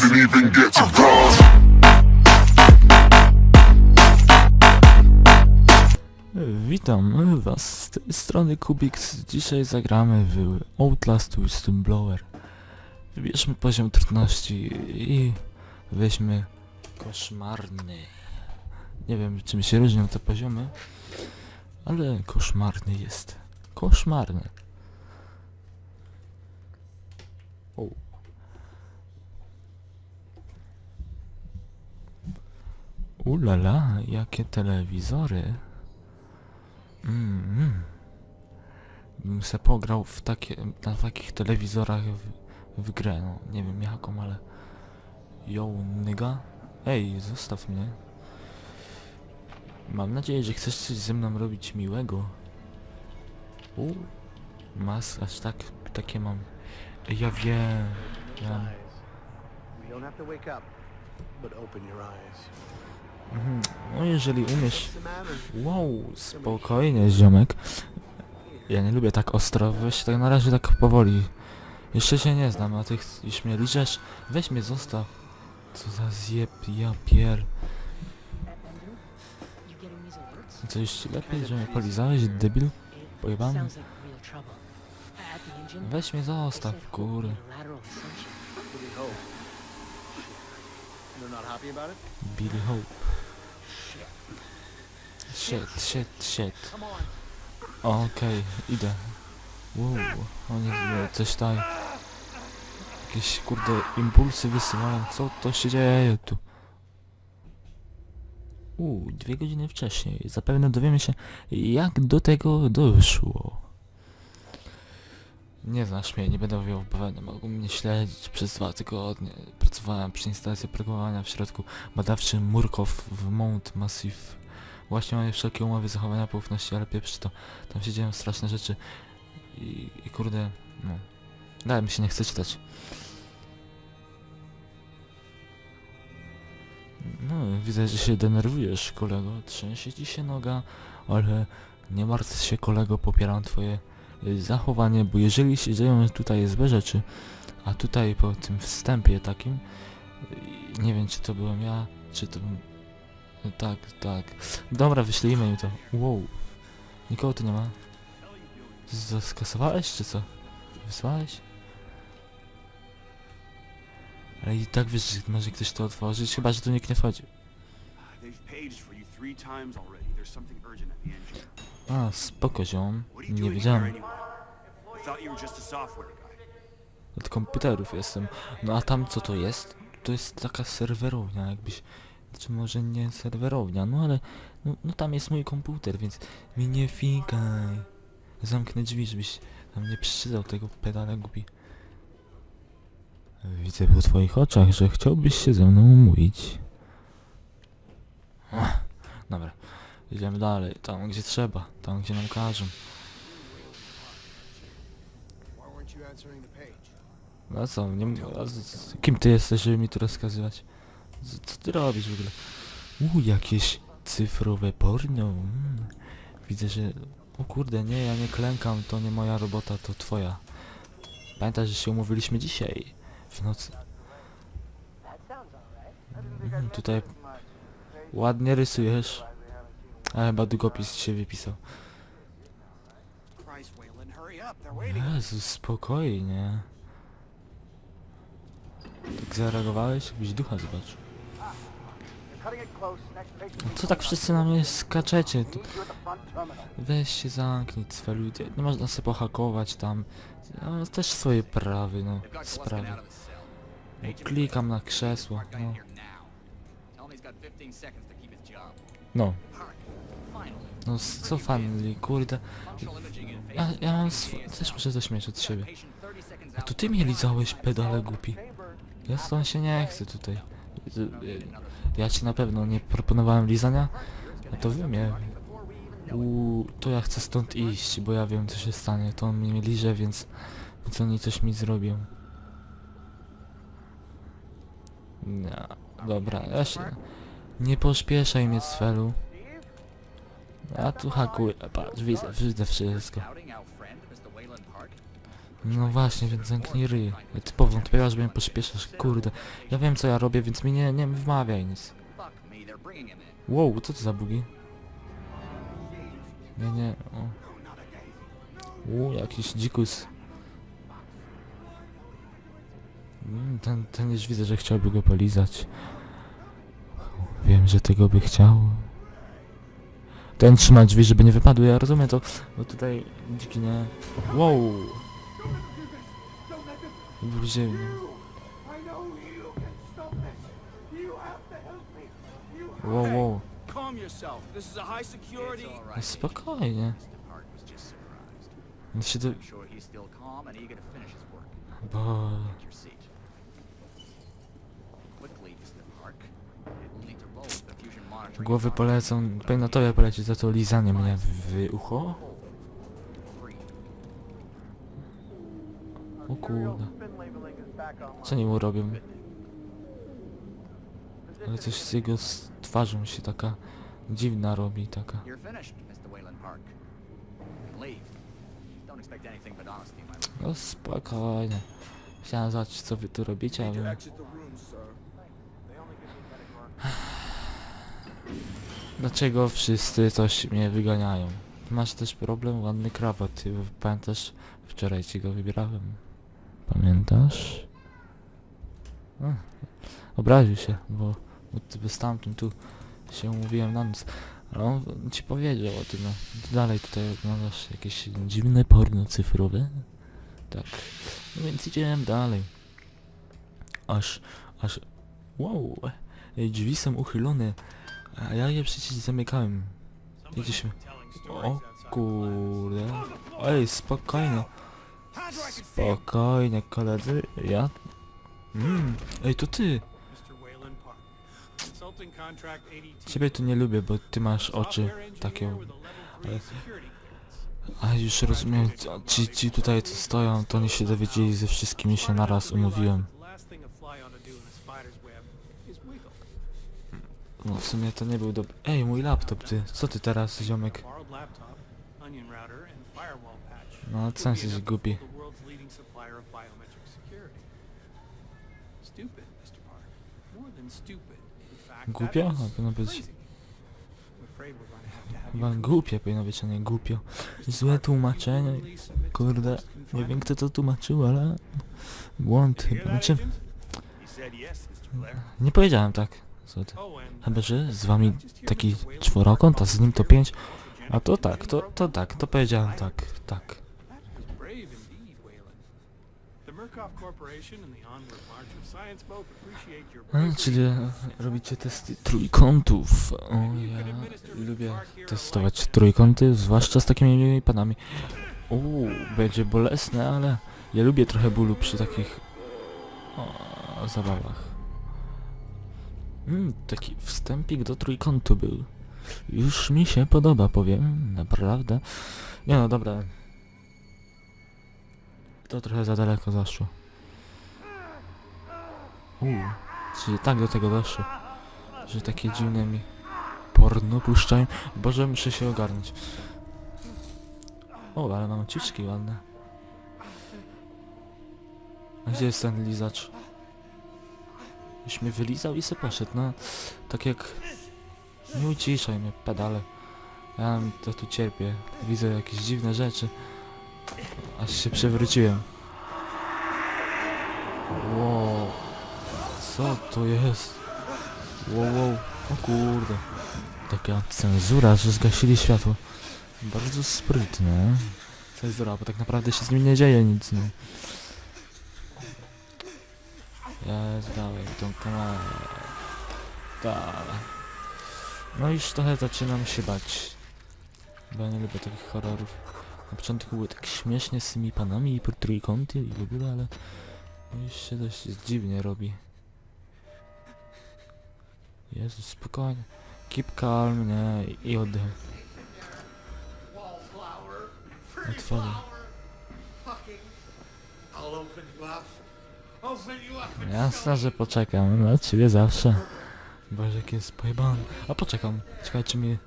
didn't even get to. Witam was z tej strony Kubix. Dzisiaj zagramy w Outlast Whistleblower. Wybierzmy poziom trudności i weźmy koszmarny. Nie wiem czym się różnią te poziomy, ale koszmarny jest. Koszmarny. Ulala, jakie telewizory. Mm. Bym se pograł w takie, na takich telewizorach w, w grę, no nie wiem jaką, ale... Yo, nyga? Ej, zostaw mnie. Mam nadzieję, że chcesz coś ze mną robić miłego. U, mas, aż tak, takie mam. Ej, Ja wiem, ja... Don't have to wake up, but open your eyes. Mhm. No jeżeli umiesz... Wow, spokojnie ziomek. Ja nie lubię tak ostro, weź tak na razie tak powoli. Jeszcze się nie znam, a ty już mnie liczesz? Weź mnie zostaw. Co za zjeb, ja pier... You getting these alerts? Co już ci lepiej, że mnie polizałeś, debil? Pojebany? Weź mnie zostaw, ascension. Billy Hope. Shit, shit, shit. Okej, idę. Wow, oni nie, coś tutaj... Jakieś kurde impulsy wysyłają, co to się dzieje tu? Uuu, dwie godziny wcześniej. Zapewne dowiemy się, jak do tego doszło. Nie znasz mnie, nie będę mówił pewnie, mogą mnie śledzić przez dwa tygodnie. Pracowałem przy instalacji programowania w środku badawczym Murkow w Mount Massive. Właśnie mamy wszelkie umowy zachowania poufności, ale pieprz to. Tam się dzieją straszne rzeczy. I, i kurde, no. Dalej mi się nie chce czytać. No, widzę, że się denerwujesz, kolego. Trzęsie ci się noga, ale nie martw się, kolego, popieram twoje y, zachowanie, bo jeżeli się dzieją tutaj złe rzeczy, a tutaj po tym wstępie takim, y, nie wiem, czy to byłem ja, czy to... no Tak, tak. Dobra, wyślijmy im to. Wow. Nikogo tu nie ma. Z- Skasowałeś, czy co? Wysłałeś? Ale i tak wiesz, że może ktoś to otworzyć, chyba, że tu nikt nie wchodzi. A, spoko ziom. Nie wiedziałem. Od komputerów jestem. No a tam co to jest? To jest taka serwerownia, jakbyś... Czy może nie serwerownia, no ale... No, no tam jest mój komputer, więc mi nie fikaj. Zamknę drzwi, żebyś tam nie przydał tego pedale głupi. Widzę po twoich oczach, że chciałbyś się ze mną umówić. Ach, Dobra, idziemy dalej, tam gdzie trzeba, tam gdzie nam każą. No co, nie, a z- z- kim ty jesteś, żeby mi to rozkazywać? Co ty robisz w ogóle? U, jakieś cyfrowe porno. Mm. Widzę, że... O kurde, nie, ja nie klękam, to nie moja robota, to twoja. Pamiętaj, że się umówiliśmy dzisiaj, w nocy. Mm, tutaj ładnie rysujesz. A chyba długopis się wypisał. Jezus, spokojnie. Tak zareagowałeś, jakbyś ducha zobaczył. Co tak wszyscy na mnie skaczecie? Weź się zamknij, cwelu. Nie można sobie pohakować tam. Ja mam też swoje prawy, no. Sprawy. No, klikam na krzesło, no. No. No, co fanli, kurde. Ja, ja mam też muszę zaśmiać od siebie. A to ty mnie lizałeś, pedale głupi. Ja stąd się nie chcę tutaj. Y- Ja ci na pewno nie proponowałem lizania? A to wy mnie. Uuu, to ja chcę stąd iść, bo ja wiem co się stanie. To on mnie liże, więc, więc oni coś mi zrobią. No, dobra, ja się... Nie pośpieszaj mnie, Cfelu. Ja tu hakuję, patrz, widzę, widzę wszystko. No właśnie, więc zamknij ryj. Ja Ty powątpiła, że mnie pośpieszasz, kurde. Ja wiem co ja robię, więc mi nie, nie wmawiaj nic. Wow, co to za bugi? Nie, nie, o. U, jakiś dzikus. Mm, Ten, ten już widzę, że chciałby go polizać. Wiem, że tego by chciał. Ten trzyma drzwi, żeby nie wypadły, ja rozumiem to, bo tutaj dziki nie... Wow! Gdzie... Wow, wow. All No spokojnie. On się do... To. Bo... To. Głowy polecą... Powinno tobie polecieć za to lizanie mnie w, w ucho? Three. O kurde. Co mu robią? Ale coś z jego s- twarzą się taka dziwna robi, taka. No spokojnie. Chciałem zobaczyć co wy tu robicie, ale... Dlaczego wszyscy coś mnie wyganiają? Masz też problem? Ładny krawat. Pamiętasz? Wczoraj ci go wybierałem. Pamiętasz? A, obraził się, bo, bo ty z tamtym tu się umówiłem na noc. Ale on ci powiedział o tym, no. Ty dalej tutaj oglądasz jakieś dziwne porno cyfrowe? Tak. No więc idziemy dalej. Aż, aż... Wow! Drzwi są uchylone. A ja je przecież zamykałem. Jedziemy. O kurde. Ej, spokojnie. Spokojnie, koledzy. Ja... Mm. Ej, to ty. Mr. Wayland Park. Consulting contract 82. Ciebie tu nie lubię, bo ty masz oczy takie... with a już rozumiem, ci, ci tutaj co stoją, to oni się dowiedzieli, ze wszystkimi się naraz umówiłem. No w sumie to nie był dobry... Ej, mój laptop, ty. Co ty teraz, ziomek? Stupid. In fact, that Głupio? A powinno być... Chyba głupie powinno być, a nie głupio. Złe tłumaczenie. Kurde, nie wiem kto to tłumaczył, ale... Błąd chyba. Znaczy, nie powiedziałem tak. Co Chyba, że z wami taki czworokąt, a z nim to pięć. A to tak, to, to tak, to powiedziałem tak, tak. A, bravery. czyli e, robicie testy trójkątów. O, ja lubię testować trójkąty, zwłaszcza z takimi panami. Uuu, będzie bolesne, ale ja lubię trochę bólu przy takich o, zabawach. Mm, taki wstępik do trójkątu był. Już mi się podoba, powiem, naprawdę. Nie no, dobra. To trochę za daleko zaszło. Uuu, czyli tak do tego doszło, że takie dziwne mi porno puszczają. Boże, muszę się ogarnąć. O, ale mam ciuczki ładne. A gdzie jest ten lizacz? Już mnie wylizał i se poszedł, no. Tak jak... Nie uciszaj mnie, pedale. Ja to tu cierpię. Widzę jakieś dziwne rzeczy. Aż się przewróciłem. Wow. Co to jest? Wow, wow. O kurde. Taka cenzura, że zgasili światło. Bardzo sprytne. Cenzura, bo tak naprawdę się z nim nie dzieje nic, no. Jest dalej, tą kamerę. Dalej. No już trochę zaczynam się bać. Bo ja nie lubię takich horrorów. Na początku było tak śmiesznie z tymi panami i trójkąty i w ogóle, ale już się dość dziwnie robi. Jezus, spokojnie. Keep calm, nie? I oddech. Otworzę. Jasne, że poczekam na ciebie zawsze. Boże, jak jest pojebany. A poczekam. Ciekawe, czy mi...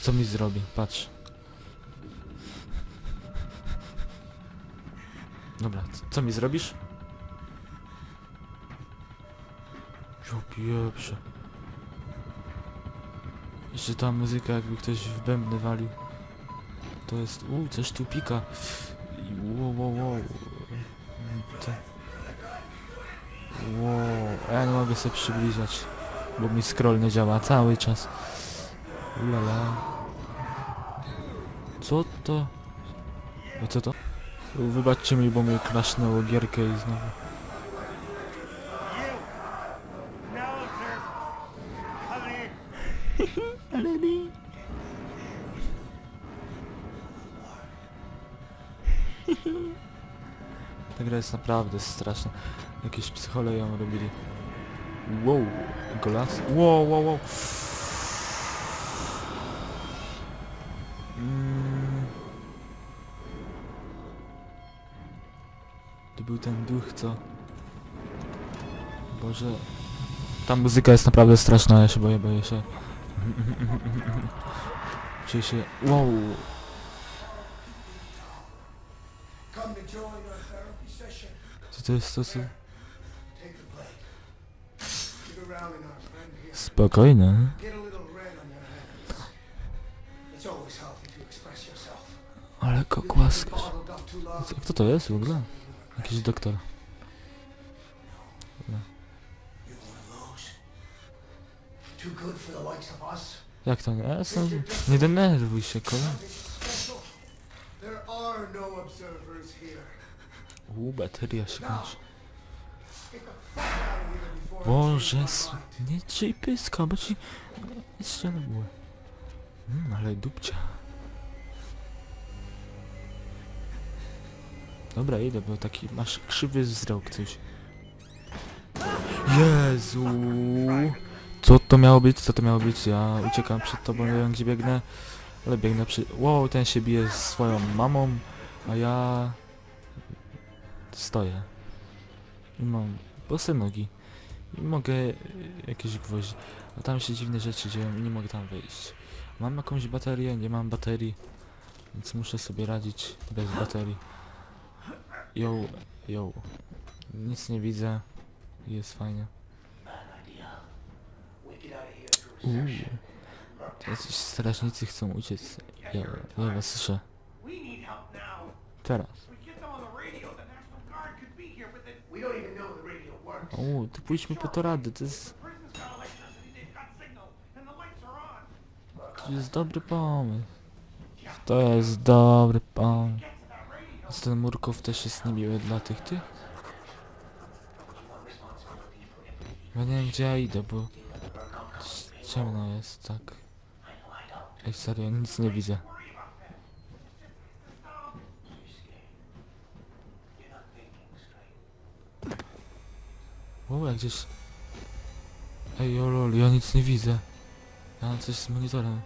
Co mi zrobi. Patrz. Dobra, co, co mi zrobisz? Jo pieprze. Jeszcze ta muzyka jakby ktoś w bębny walił. To jest... Uuu, coś tu pika. Wow, wow, wow. Te... Wow, ja nie mogę sobie przybliżać, bo mi scroll nie działa cały czas. Ulala. Co to? A co to? Wybaczcie mi, bo mnie krasznęło gierkę i znowu. Ta gra jest naprawdę straszna. Jakieś psychole ją robili. Wow, golas. Wow, wow, wow. Mm. Był ten duch, co... Boże... Ta muzyka jest naprawdę straszna, ja się boję, boję się. Czuję się... Wow! Co to jest, to co... To yourself. Ale. Co- Kto to jest w ogóle? Jakiś doktor. Us. Jak to nie? Ja Jestem... Nie denerwuj się, no here. Uuu, bateria się kończy. Boże, s- nie czyj pyska, bo ci... Na górę. Mm, ale dupcia. Dobra, idę, bo taki masz krzywy wzrok coś. Jezu! Co to miało być? Co to miało być? Ja uciekam przed tobą, nie wiem gdzie biegnę. Ale biegnę przy... Wow, ten się bije z swoją mamą, a ja... Stoję. I mam bose nogi. I mogę y, jakieś gwoździe. A tam się dziwne rzeczy dzieją i nie mogę tam wejść. Mam jakąś baterię? Nie mam baterii. Więc muszę sobie radzić bez baterii. Yo, yo. Nic nie widzę. Jest fajnie. Uuu. Jacyś strażnicy chcą uciec. Ja, ja was słyszę. Teraz. Uuu, to pójdźmy po to rady. To jest, to jest dobry pomysł. To jest dobry pomysł. Więc ten Murkow też jest niemiły dla tych tych? Ja nie wiem gdzie ja idę, bo ciemno jest, tak. Ej, serio, nic nie widzę. O, jak gdzieś... Ej, o lol, ja nic nie widzę. Ja mam coś z monitorem.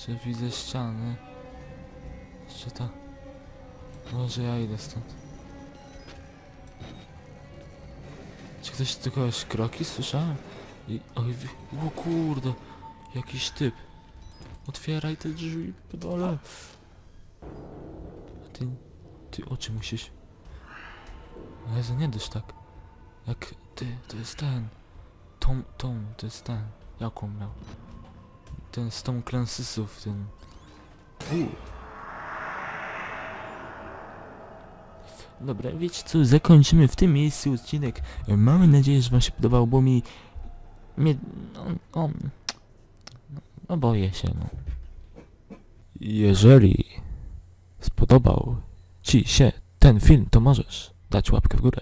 Czy widzę ściany? Czy to... Może ja idę stąd. Czy ktoś tu kogoś kroki słyszałem? I... Oj, o kurde! Jakiś typ. Otwieraj te drzwi, pedale. A ty... Ty oczy musisz... Jezu, nie dysz tak. Jak ty, to jest ten. Tom, Tom, to jest ten. Jaką miał? Ten z Tom Clancy'sów, ten... U. Dobra, wiecie co, zakończymy w tym miejscu odcinek. Mamy nadzieję, że wam się podobał, bo mi... Mnie... On... on no, no boję się, no. Jeżeli spodobał ci się ten film, to możesz dać łapkę w górę.